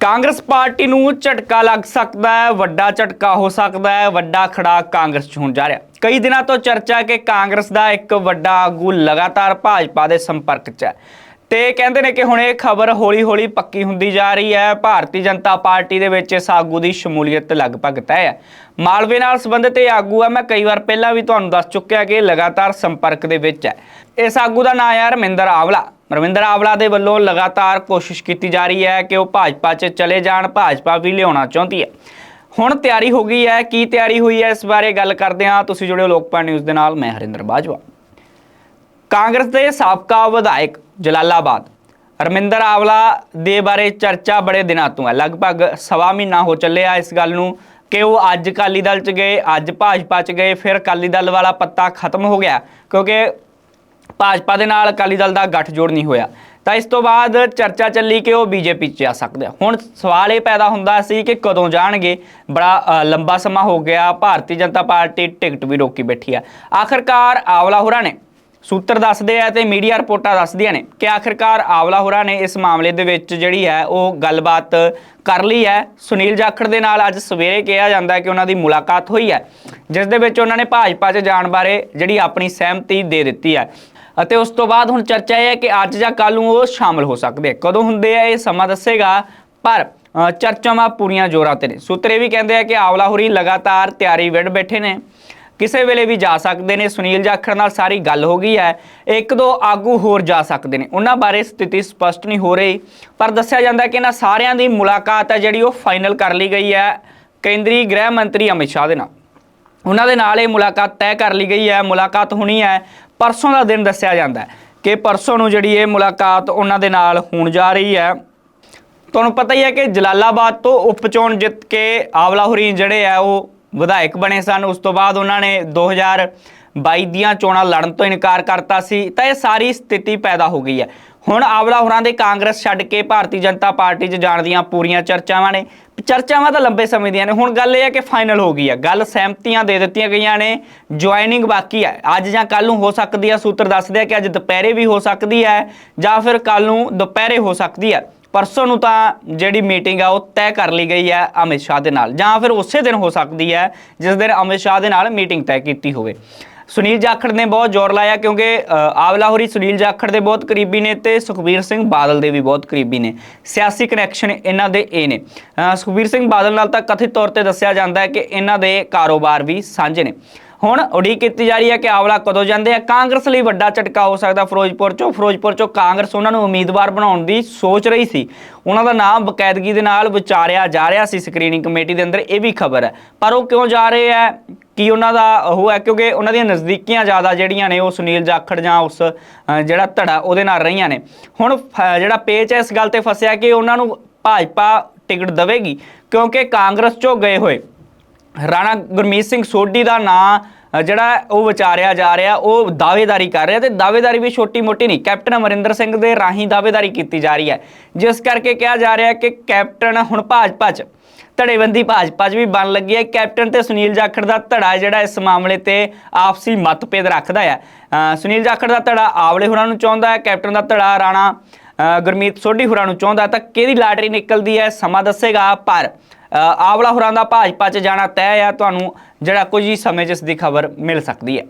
Congress party ਨੂੰ ਝਟਕਾ ਲੱਗ ਸਕਦਾ ਹੈ, ਵੱਡਾ ਝਟਕਾ ਹੋ ਸਕਦਾ ਹੈ, ਵੱਡਾ ਖੜਾ ਕਾਂਗਰਸ 'ਚ ਹੋਣ ਜਾ ਰਿਹਾ। ਕਈ ਦਿਨਾਂ ਤੋਂ ਚਰਚਾ ਕਿ ਕਾਂਗਰਸ ਦਾ ਇੱਕ ਵੱਡਾ ਆਗੂ ਲਗਾਤਾਰ ਭਾਜਪਾ ਦੇ ਸੰਪਰਕ 'ਚ ਹੈ। ਤੇ ਕਹਿੰਦੇ ਨੇ ਕਿ ਹੁਣ ਇਹ ਖਬਰ ਹੌਲੀ-ਹੌਲੀ ਪੱਕੀ ਹੁੰਦੀ ਜਾ ਰਹੀ ਹੈ। ਭਾਰਤੀ ਜਨਤਾ ਪਾਰਟੀ ਦੇ ਵਿੱਚ ਇਸ ਆਗੂ ਦੀ ਸ਼ਮੂਲੀਅਤ ਲਗਭਗ ਤੈਅ ਹੈ। ਮਾਲਵੇ ਨਾਲ ਸੰਬੰਧਿਤ ਇਹ ਆਗੂ ਹੈ ਮੈਂ ਕਈ ਵਾਰ ਪਹਿਲਾਂ ਵੀ ਤੁਹਾਨੂੰ ਦੱਸ ਚੁੱਕਿਆ ਕਿ ਲਗਾਤਾਰ ਸੰਪਰਕ ਦੇ ਵਿੱਚ ਹੈ। ਇਸ ਆਗੂ ਦਾ ਨਾਮ ਹੈ ਰਮਿੰਦਰ ਆਵਲਾ। ਰਮਿੰਦਰ ਆਵਲਾ ਦੇ ਵੱਲੋਂ ਲਗਾਤਾਰ ਕੋਸ਼ਿਸ਼ ਕੀਤੀ ਜਾ ਰਹੀ ਹੈ ਕਿ ਉਹ ਭਾਜਪਾ 'ਚ ਚਲੇ ਜਾਣ, ਭਾਜਪਾ ਵੀ ਲਿਆਉਣਾ ਚਾਹੁੰਦੀ ਹੈ। ਹੁਣ ਤਿਆਰੀ ਹੋ ਗਈ ਹੈ, ਕੀ ਤਿਆਰੀ ਹੋਈ ਹੈ ਇਸ ਬਾਰੇ ਗੱਲ ਕਰਦੇ ਹਾਂ। ਤੁਸੀਂ ਜੁੜਿਓ ਲੋਕਪਾਲ ਨਿਊਜ਼ ਦੇ ਨਾਲ, ਮੈਂ ਹਰਿੰਦਰ ਬਾਜਵਾ। ਕਾਂਗਰਸ ਦੇ ਸਾਬਕਾ ਵਿਧਾਇਕ ਜਲਾਲਾਬਾਦ, ਰਮਿੰਦਰ ਆਵਲਾ ਦੇ ਬਾਰੇ ਚਰਚਾ ਬੜੇ ਦਿਨਾਂ ਤੋਂ ਹੈ। ਲਗਭਗ ਸਵਾ ਮਹੀਨਾ ਹੋ ਚੱਲਿਆ ਇਸ ਗੱਲ ਨੂੰ ਕਿ ਉਹ ਅੱਜ ਅਕਾਲੀ ਦਲ ਚ ਗਏ, ਅੱਜ ਭਾਜਪਾ ਚ ਗਏ, ਫਿਰ ਅਕਾਲੀ ਦਲ ਵਾਲਾ ਪੱਤਾ ਖਤਮ ਹੋ ਗਿਆ। ਕਿਉਂਕਿ ਭਾਜਪਾ ਦੇ ਨਾਲ ਅਕਾਲੀ ਦਲ ਦਾ ਗੱਠਜੋੜ ਨਹੀਂ ਹੋਇਆ। ਤਾਂ ਇਸ ਤੋਂ ਬਾਅਦ ਚਰਚਾ ਚੱਲੀ ਕਿ ਉਹ ਬੀਜੇਪੀ 'ਚ ਜਾ ਸਕਦੇ ਹੁਣ ਸਵਾਲ ਇਹ ਪੈਦਾ ਹੁੰਦਾ ਸੀ ਕਿ ਕਦੋਂ ਜਾਣਗੇ? ਬੜਾ ਲੰਬਾ ਸਮਾਂ ਹੋ ਗਿਆ। ਭਾਰਤੀ ਜਨਤਾ ਪਾਰਟੀ ਟਿਕਟ ਵੀ ਰੋਕੀ ਬੈਠੀ ਆ। ਆਖਰਕਾਰ ਆਵਲਾ ਹੋਰਾਂ ਨੇ ਸੂਤਰ ਦੱਸਦੇ ਆ ਤੇ ਮੀਡੀਆ ਰਿਪੋਰਟਾਂ ਦੱਸਦੀਆਂ ਨੇ ਕਿ ਆਖਿਰਕਾਰ ਆਵਲਾ ਹੋਰਾਂ ਨੇ ਇਸ ਮਾਮਲੇ ਦੇ ਵਿੱਚ ਜਿਹੜੀ ਹੈ ਉਹ ਗੱਲਬਾਤ ਕਰ ਲਈ ਹੈ। ਸੁਨੀਲ ਜਾਖੜ ਦੇ ਨਾਲ ਅੱਜ ਸਵੇਰੇ ਕਿਹਾ ਜਾਂਦਾ ਹੈ ਕਿ ਉਹਨਾਂ ਦੀ ਮੁਲਾਕਾਤ ਹੋਈ ਹੈ, ਜਿਸ ਦੇ ਵਿੱਚ ਉਹਨਾਂ ਨੇ ਭਾਜਪਾ 'ਚ ਜਾਣ ਬਾਰੇ ਜਿਹੜੀ ਆਪਣੀ ਸਹਿਮਤੀ ਦੇ ਦਿੱਤੀ ਹੈ। ਅਤੇ ਉਸ ਤੋਂ ਬਾਅਦ ਹੁਣ ਚਰਚਾ ਇਹ ਹੈ ਕਿ ਅੱਜ ਜਾਂ ਕੱਲ ਨੂੰ ਉਹ ਸ਼ਾਮਲ ਹੋ ਸਕਦੇ ਕਦੋਂ ਹੁੰਦੇ ਆ ਇਹ ਸਮਾਂ ਦੱਸੇਗਾ, ਪਰ ਚਰਚਾਵਾਂ ਪੂਰੀਆਂ ਜ਼ੋਰਾਂ ਤੇ ਨੇ। ਸੂਤਰੇ ਵੀ ਕਹਿੰਦੇ ਆ ਕਿ ਆਵਲਾ ਹੋਰੀ ਲਗਾਤਾਰ ਤਿਆਰੀ ਵਿੱਢ ਬੈਠੇ ਨੇ। ਕਿਸੇ ਵੇਲੇ ਵੀ ਜਾ ਸਕਦੇ ਨੇ। ਸੁਨੀਲ ਜਾਖੜ ਨਾਲ ਸਾਰੀ ਗੱਲ ਹੋ ਗਈ ਹੈ। ਇੱਕ ਦੋ ਆਗੂ ਹੋਰ ਜਾ ਸਕਦੇ ਨੇ। ਉਹਨਾਂ ਬਾਰੇ ਸਥਿਤੀ ਸਪਸ਼ਟ ਨਹੀਂ ਹੋ ਰਹੀ, ਪਰ ਦੱਸਿਆ ਜਾਂਦਾ ਕਿ ਇਹਨਾਂ ਸਾਰਿਆਂ ਦੀ ਮੁਲਾਕਾਤ ਹੈ, ਜਿਹੜੀ ਉਹ ਫਾਈਨਲ ਕਰ ਲਈ ਗਈ ਹੈ ਕੇਂਦਰੀ ਗ੍ਰਹਿ ਮੰਤਰੀ ਅਮਿਤ ਸ਼ਾਹ ਦੇ ਨਾਲ। ਉਹਨਾਂ ਦੇ ਨਾਲ ਇਹ ਮੁਲਾਕਾਤ ਤੈਅ ਕਰ ਲਈ ਗਈ ਹੈ। ਮੁਲਾਕਾਤ ਹੋਣੀ ਹੈ, ਪਰਸੋਂ ਦਾ ਦਿਨ ਦੱਸਿਆ ਜਾਂਦਾ ਹੈ ਕਿ ਪਰਸੋਂ ਨੂੰ ਜਿਹੜੀ ਇਹ ਮੁਲਾਕਾਤ ਉਹਨਾਂ ਦੇ ਨਾਲ ਹੋਣ ਜਾ ਰਹੀ ਹੈ। ਤੁਹਾਨੂੰ ਪਤਾ ਹੀ ਹੈ ਕਿ ਜਲਾਲਾਬਾਦ ਤੋਂ ਉਪ ਚੋਣ ਜਿੱਤ ਕੇ ਆਵਲਾ ਹੁਰੀਨ ਜਿਹੜੇ ਆ, ਉਹ ਵਿਧਾਇਕ ਬਣੇ ਸਨ। ਉਸ ਤੋਂ ਬਾਅਦ ਉਹਨਾਂ ਨੇ 2022 ਦੀਆਂ ਚੋਣਾਂ ਲੜਨ ਤੋਂ ਇਨਕਾਰ ਕਰਤਾ ਸੀ। ਤਾਂ ਇਹ ਸਾਰੀ ਸਥਿਤੀ ਪੈਦਾ ਹੋ ਗਈ ਹੈ। ਹੁਣ ਆਵਲਾ ਹੋਰਾਂ ਦੇ ਕਾਂਗਰਸ ਛੱਡ ਕੇ ਭਾਰਤੀ ਜਨਤਾ ਪਾਰਟੀ 'ਚ ਜਾਣ ਦੀਆਂ ਪੂਰੀਆਂ ਚਰਚਾਵਾਂ ਨੇ। ਚਰਚਾਵਾਂ ਤਾਂ ਲੰਬੇ ਸਮੇਂ ਦੀਆਂ ਨੇ। ਹੁਣ ਗੱਲ ਇਹ ਹੈ ਕਿ ਫਾਈਨਲ ਹੋ ਗਈ ਹੈ। ਗੱਲ ਸਹਿਮਤੀਆਂ ਦੇ ਦਿੱਤੀਆਂ ਗਈਆਂ ਨੇ। ਜੁਆਇਨਿੰਗ ਬਾਕੀ ਹੈ। ਅੱਜ ਜਾਂ ਕੱਲ ਨੂੰ ਹੋ ਸਕਦੀ ਹੈ। ਸੂਤਰ ਦੱਸਦੇ ਆ ਕਿ ਅੱਜ ਦੁਪਹਿਰੇ ਵੀ ਹੋ ਸਕਦੀ ਹੈ ਜਾਂ ਫਿਰ ਕੱਲ ਨੂੰ ਦੁਪਹਿਰੇ ਹੋ ਸਕਦੀ ਹੈ। ਪਰਸੋਂ ਨੂੰ ਤਾਂ ਜਿਹੜੀ ਮੀਟਿੰਗ ਆ ਉਹ ਤੈਅ ਕਰ ਲਈ ਗਈ ਹੈ ਅਮਿਤ ਸ਼ਾਹ ਦੇ ਨਾਲ ਜਾਂ ਫਿਰ ਉਸੇ ਦਿਨ ਹੋ ਸਕਦੀ ਹੈ ਜਿਸ ਦਿਨ ਅਮਿਤ ਸ਼ਾਹ ਦੇ ਨਾਲ ਮੀਟਿੰਗ ਤੈਅ ਕੀਤੀ ਹੋਵੇ। ਸੁਨੀਲ ਜਾਖੜ ਨੇ ਬਹੁਤ ਜ਼ੋਰ ਲਾਇਆ ਕਿਉਂਕਿ ਅ, ਆਵਲਾ ਹੋਰੀ ਸੁਨੀਲ ਜਾਖੜ ਦੇ ਬਹੁਤ ਕਰੀਬੀ ਨੇ ਤੇ ਸੁਖਬੀਰ ਸਿੰਘ ਬਾਦਲ ਦੇ ਵੀ ਬਹੁਤ ਕਰੀਬੀ ਨੇ। ਸਿਆਸੀ ਕਨੈਕਸ਼ਨ ਇਹਨਾਂ ਦੇ ਇਹ ਨੇ। ਸੁਖਬੀਰ ਸਿੰਘ ਬਾਦਲ ਨਾਲ ਤਾਂ ਕਥਿਤ ਤੌਰ ਤੇ ਦੱਸਿਆ ਜਾਂਦਾ ਹੈ ਕਿ ਇਹਨਾਂ ਦੇ ਕਾਰੋਬਾਰ ਵੀ ਸਾਂਝੇ ਨੇ। ਹੁਣ ਉਡੀਕ ਕੀਤੀ ਜਾ ਰਹੀ ਹੈ ਕਿ ਆਵਲਾ ਕਦੋਂ ਜਾਂਦੇ ਆ? ਕਾਂਗਰਸ ਲਈ ਵੱਡਾ ਝਟਕਾ ਹੋ ਸਕਦਾ ਫਿਰੋਜ਼ਪੁਰ ਚੋਂ। ਫਿਰੋਜ਼ਪੁਰ ਚੋਂ ਕਾਂਗਰਸ ਉਹਨਾਂ ਨੂੰ ਉਮੀਦਵਾਰ ਬਣਾਉਣ ਦੀ ਸੋਚ ਰਹੀ ਸੀ। ਉਹਨਾਂ ਦਾ ਨਾਮ ਬਕਾਇਦਗੀ ਦੇ ਨਾਲ ਵਿਚਾਰਿਆ ਜਾ ਰਿਹਾ ਸੀ ਸਕਰੀਨਿੰਗ ਕਮੇਟੀ ਦੇ ਅੰਦਰ। ਇਹ ਵੀ ਖਬਰ ਹੈ। ਪਰ ਉਹ ਕਿਉਂ ਜਾ ਰਹੇ ਆ ਕੀ ਉਹਨਾਂ ਦਾ ਉਹ ਹੈ? ਕਿਉਂਕਿ ਉਹਨਾਂ ਦੀਆਂ ਨਜ਼ਦੀਕੀਆਂ ਜ਼ਿਆਦਾ ਜਿਹੜੀਆਂ ਨੇ, ਉਹ ਸੁਨੀਲ ਜਾਖੜ ਜਾਂ ਉਸ ਜਿਹੜਾ ਧੜਾ, ਉਹਦੇ ਨਾਲ ਰਹੀਆਂ ਨੇ। ਹੁਣ, ਫ- ਜਿਹੜਾ ਪੇਚ ਹੈ ਇਸ ਗੱਲ ਤੇ ਫਸਿਆ ਕਿ ਉਹਨਾਂ ਨੂੰ ਭਾਜਪਾ ਟਿਕਟ ਦੇਵੇਗੀ, ਕਿਉਂਕਿ ਕਾਂਗਰਸ ਚੋਂ ਗਏ ਹੋਏ। ਰਾਣਾ ਗੁਰਮੀਤ ਸਿੰਘ ਸੋਢੀ ਦਾ ਨਾਂ ਜਿਹੜਾ ਉਹ ਵਿਚਾਰਿਆ ਜਾ ਰਿਹਾ, ਉਹ ਦਾਅਵੇਦਾਰੀ ਕਰ ਰਿਹਾ ਤੇ ਦਾਅਵੇਦਾਰੀ ਵੀ ਛੋਟੀ ਮੋਟੀ ਨਹੀਂ, ਕੈਪਟਨ ਅਮਰਿੰਦਰ ਸਿੰਘ ਦੇ ਰਾਹੀਂ ਦਾਅਵੇਦਾਰੀ ਕੀਤੀ ਜਾ ਰਹੀ ਹੈ। ਜਿਸ ਕਰਕੇ ਕਿਹਾ ਜਾ ਰਿਹਾ ਕਿ ਕੈਪਟਨ ਹੁਣ ਭਾਜਪਾ 'ਚ, ਧੜੇਬੰਦੀ ਭਾਜਪਾ 'ਚ ਵੀ ਬਣ ਲੱਗੀ ਹੈ। ਕੈਪਟਨ ਤੇ ਸੁਨੀਲ ਜਾਖੜ ਦਾ ਧੜਾ ਜਿਹੜਾ ਇਸ ਮਾਮਲੇ ਤੇ ਆਪਸੀ ਮਤਭੇਦ ਰੱਖਦਾ ਹੈ। ਸੁਨੀਲ ਜਾਖੜ ਦਾ ਧੜਾ ਆਵਲੇ ਹੋਰਾਂ ਨੂੰ ਚਾਹੁੰਦਾ ਹੈ, ਕੈਪਟਨ ਦਾ ਧੜਾ ਰਾਣਾ ਗੁਰਮੀਤ ਸੋਢੀ ਹੋਰਾਂ ਨੂੰ ਚਾਹੁੰਦਾ ਤਾਂ ਕਿਹਦੀ ਲਾਟਰੀ ਨਿਕਲਦੀ ਹੈ, ਸਮਾਂ ਦੱਸੇਗਾ, ਪਰ ਆਵਲਾ ਹੋਰਾਂ ਦਾ ਭਾਜਪਾ 'ਚ ਜਾਣਾ ਤੈਅ ਆ, ਤੁਹਾਨੂੰ ਜਿਹੜਾ ਕੁਝ ਹੀ ਸਮੇਂ 'ਚ ਇਸ ਦੀ ਖਬਰ ਮਿਲ ਸਕਦੀ ਹੈ।